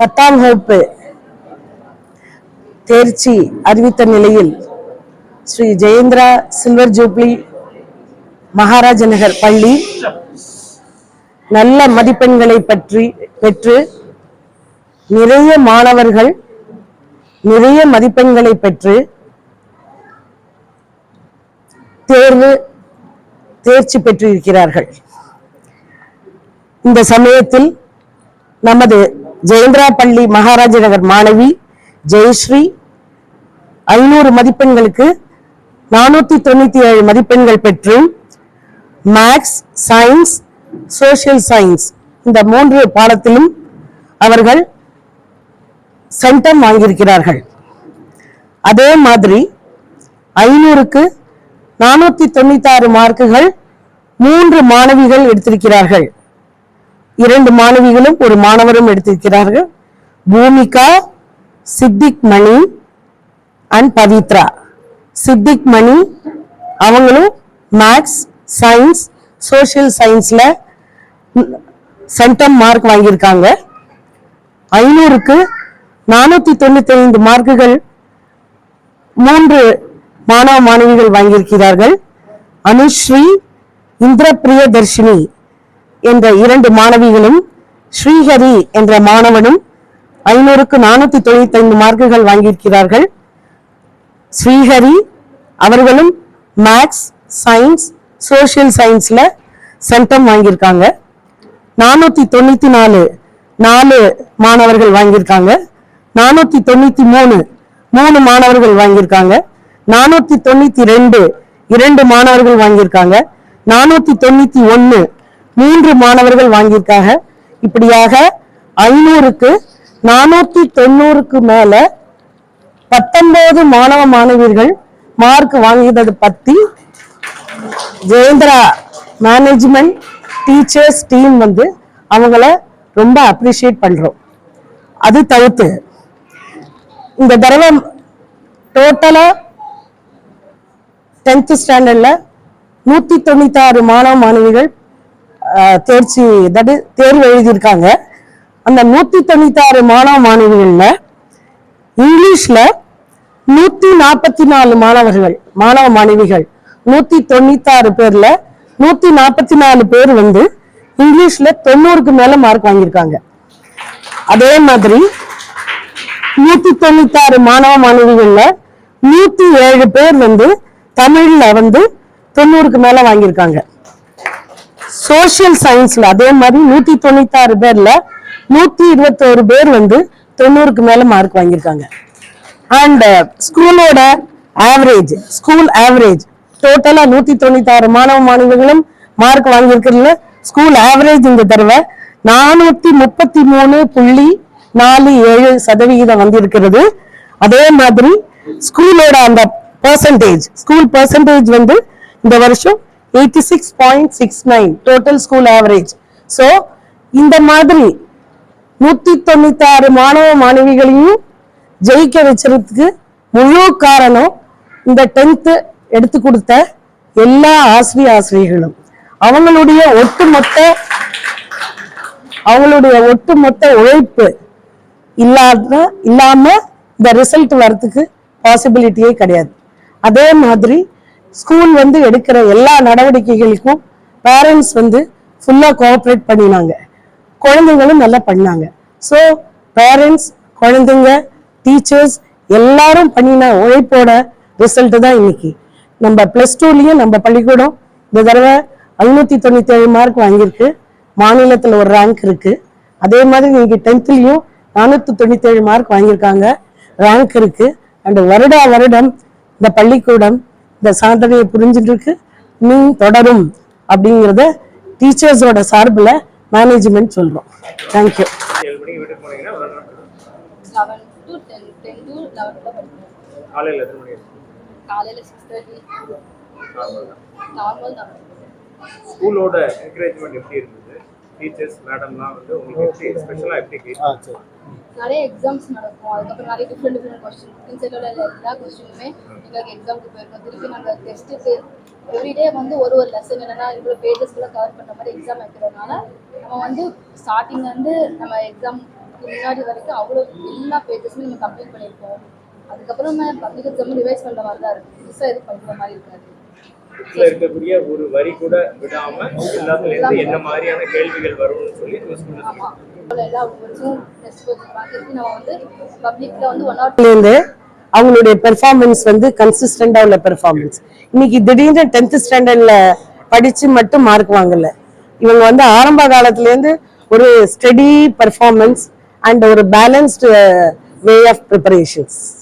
பத்தாம் வகுப்பு தேர்ச்சி அறிவித்த நிலையில் ஸ்ரீ ஜெயேந்திரா சில்வர் ஜூப்ளி மகாராஜ நகர் பள்ளி நல்ல மதிப்பெண்களை பற்றி பெற்று நிறைய மாணவர்கள் நிறைய மதிப்பெண்களை பெற்று தேர்வு தேர்ச்சி பெற்றிருக்கிறார்கள். இந்த சமயத்தில் நமது ஜெயந்திரா பள்ளி மகாராஜ நகர் மாணவி ஜெயஸ்ரீ. ஐநூறு மதிப்பெண்களுக்கு நானூத்தி தொண்ணூத்தி ஏழு மதிப்பெண்கள் பெற்று மேக்ஸ் சயின்ஸ் சோஷியல் சயின்ஸ். இந்த மூன்று பாடத்திலும் அவர்கள் சென்டம் வாங்கியிருக்கிறார்கள். அதே மாதிரி ஐநூறுக்கு நானூத்தி தொண்ணூத்தி ஆறு மார்க்குகள் மூன்று மாணவிகள் எடுத்திருக்கிறார்கள். இரண்டு மாணவிகளும் ஒரு மாணவரும் எடுத்திருக்கிறார்கள். பூமிகா சித்திக் மணி அண்ட் பவித்ரா. சித்திக் மணி அவங்களும் மேக்ஸ் சயின்ஸ் சோஷியல் சயின்ஸில் சென்டம் மார்க் வாங்கியிருக்காங்க. ஐநூறுக்கு நானூற்றி தொண்ணூத்தி ஐந்து மார்க்குகள் மூன்று மாணவ மாணவிகள் வாங்கியிருக்கிறார்கள். அனுஸ்ரீ இந்திரபிரிய தர்ஷினி என்ற இரண்டு மாணவிகளும் ஸ்ரீஹரி என்ற மாணவனும் ஐநூறுக்கு நானூத்தி தொண்ணூத்தி ஐந்து மார்க்குகள் வாங்கியிருக்கிறார்கள். ஸ்ரீஹரி அவர்களும் மேக்ஸ் சயின்ஸ் சோஷியல் சயின்ஸ்ல சென்டம் வாங்கியிருக்காங்க. நானூத்தி தொண்ணூத்தி நாலு நாலு மாணவர்கள் வாங்கியிருக்காங்க. நானூத்தி தொண்ணூத்தி மூணு மூணு மாணவர்கள் வாங்கியிருக்காங்க. நானூத்தி தொண்ணூத்தி ரெண்டு இரண்டு மாணவர்கள் வாங்கியிருக்காங்க. நானூத்தி தொண்ணூத்தி ஒன்னு மூன்று மாணவர்கள் வாங்கியிருக்காங்க. இப்படியாக ஐநூறுக்கு நானூத்தி தொண்ணூறுக்கு மேல பத்தொன்பது மாணவ மாணவியர்கள் மார்க் வாங்கியதை பத்தி ஜெயந்திரா மேனேஜ்மெண்ட் டீச்சர்ஸ் டீம் வந்து அவங்கள ரொம்ப அப்ரிஷியேட் பண்றோம். அது தவிர்த்து இந்த தடவை டோட்டலா டென்த் ஸ்டாண்டர்ட்ல நூத்தி தொண்ணூத்தி ஆறு மாணவ மாணவிகள் தேர்ச்சி தடு தேர்வு எழுதியிருக்காங்க. அந்த நூற்றி தொண்ணூத்தி ஆறு மாணவ மாணவிகளில் இங்கிலீஷில் நூற்றி நாற்பத்தி நாலு மாணவர்கள் மாணவ மாணவிகள் நூற்றி தொண்ணூத்தாறு பேரில் நூற்றி நாற்பத்தி நாலு பேர் வந்து இங்கிலீஷில் தொண்ணூறுக்கு மேலே மார்க் வாங்கியிருக்காங்க. அதே மாதிரி நூற்றி தொண்ணூத்தாறு மாணவ மாணவிகளில் நூற்றி ஏழு பேர் வந்து தமிழில் வந்து தொண்ணூறுக்கு மேலே வாங்கியிருக்காங்க. சோஷியல் சயின்ஸ்ல அதே மாதிரி நூத்தி தொண்ணூத்தி ஆறு பேர்ல நூத்தி இருபத்தோரு பேர் வந்து தொண்ணூறுக்கு மேல மார்க் வாங்கியிருக்காங்க. அண்ட் ஸ்கூலோட ஆவரேஜ் ஸ்கூல் ஆவரேஜ் டோட்டலா நூத்தி தொண்ணூத்தி ஆறு மாணவ மாணவிகளும் மார்க் வாங்கியிருக்கிறதுல ஸ்கூல் ஆவரேஜ் இந்த தடவை நானூத்தி முப்பத்தி மூணு புள்ளி நாலு ஏழு சதவிகிதம் வந்திருக்கிறது. அதே மாதிரி ஸ்கூலோட அந்த பர்சன்டேஜ் ஸ்கூல் பர்சன்டேஜ் வந்து இந்த வருஷம் eighty six point six nine total school average so இந்த மாதிரி நூத்தி தொண்ணூத்தி ஆறு மாணவ மாணவிகளையும் ஜெயிக்க வச்சுறதுக்கு முழு காரணம் இந்த டென்த்து எடுத்து கொடுத்த எல்லா ஆசிரிய ஆசிரியர்களும். அவங்களுடைய ஒட்டுமொத்த அவங்களுடைய ஒட்டுமொத்த உழைப்பு இல்லாத இல்லாம இந்த ரிசல்ட் வர்றதுக்கு பாசிபிலிட்டியே கிடையாது. அதே மாதிரி ஸ்கூல் வந்து எடுக்கிற எல்லா நடவடிக்கைகளுக்கும் பேரண்ட்ஸ் வந்து ஃபுல்லாக கோஆப்ரேட் பண்ணினாங்க. குழந்தைங்களும் நல்லா பண்ணாங்க. ஸோ பேரண்ட்ஸ் குழந்தைங்க டீச்சர்ஸ் எல்லாரும் பண்ணின உழைப்போட ரிசல்ட் தான் இன்னைக்கு. நம்ம ப்ளஸ் டூலேயும் நம்ம பள்ளிக்கூடம் இந்த தடவை ஐநூத்தி தொண்ணூத்தி ஏழு மார்க் வாங்கியிருக்கு. மாநிலத்தில் ஒரு ரேங்க் இருக்கு. அதே மாதிரி இன்னைக்கு டென்த்லயும் நானூத்தி தொண்ணூத்தி ஏழு மார்க் வாங்கியிருக்காங்க. ரேங்க் இருக்கு. அண்ட் வருடா வருடம் இந்த பள்ளிக்கூடம் இந்த சாதனையை புரிஞ்சுட்டு இருக்கு இன்னும் தொடரும் அப்படிங்கிறத டீச்சர்ஸோட சார்பில் மேனேஜ்மெண்ட் சொல்றோம். தேங்க்யூ ஸ்கூலோட என்கரேஜ்மெண்ட் எப்படி இருந்தது? டீச்சர்ஸ் மேடம்லாம் வந்து உங்களுக்கு எப்படி ஸ்பெஷலாக எப்படி நிறைய எக்ஸாம்ஸ் நடக்கும். அதுக்கப்புறம் நிறைய டிஃப்ரெண்ட் டிஃப்ரெண்ட் கொஸ்டின் குக்கிங் எல்லா கொஸ்டினுமே எங்களுக்கு எக்ஸாமுக்கு போயிருக்கோம். திருப்பி நாங்கள் டெஸ்ட்டுக்கு எவ்ரிடே வந்து ஒரு ஒரு லெசன் என்னன்னா இவ்வளோ பேஜஸ்க்குள்ள கவர் பண்ணுற மாதிரி எக்ஸாம் வைக்கிறதுனால நம்ம வந்து ஸ்டார்டிங் வந்து நம்ம எக்ஸாம் முன்னாடி வரைக்கும் அவ்வளோ எல்லா பேஜஸுமே நம்ம கம்ப்ளீட் பண்ணியிருக்கோம். அதுக்கப்புறம் பப்ளிக் எக்ஸாம் ரிவைஸ் பண்ணுற மாதிரி தான் இருக்கு. புதுசாக எதுவும் பண்ணுற மாதிரி இருக்காது. இருக்கக்கூடிய ஒரு வரி கூட விடாம எல்லாத்துல இருந்து என்ன மாதிரியான கேள்விகள் வரும்னு சொல்லி வந்து இருந்து அவங்களுடைய பெர்ஃபார்மன்ஸ் வந்து கன்சிஸ்டண்டா உள்ள பெர்ஃபார்மன்ஸ் இன்னைக்கு திடீர்னு டென்த் ஸ்டாண்டர்ட்ல படிச்சு மட்டும் மார்க் வாங்கல. இவங்க வந்து ஆரம்ப காலத்துல இருந்து ஒரு ஸ்டடி பெர்ஃபார்மன்ஸ் அண்ட் ஒரு பேலன்ஸ்டு வே ஆஃப் ப்ரிப்பரேஷன்ஸ்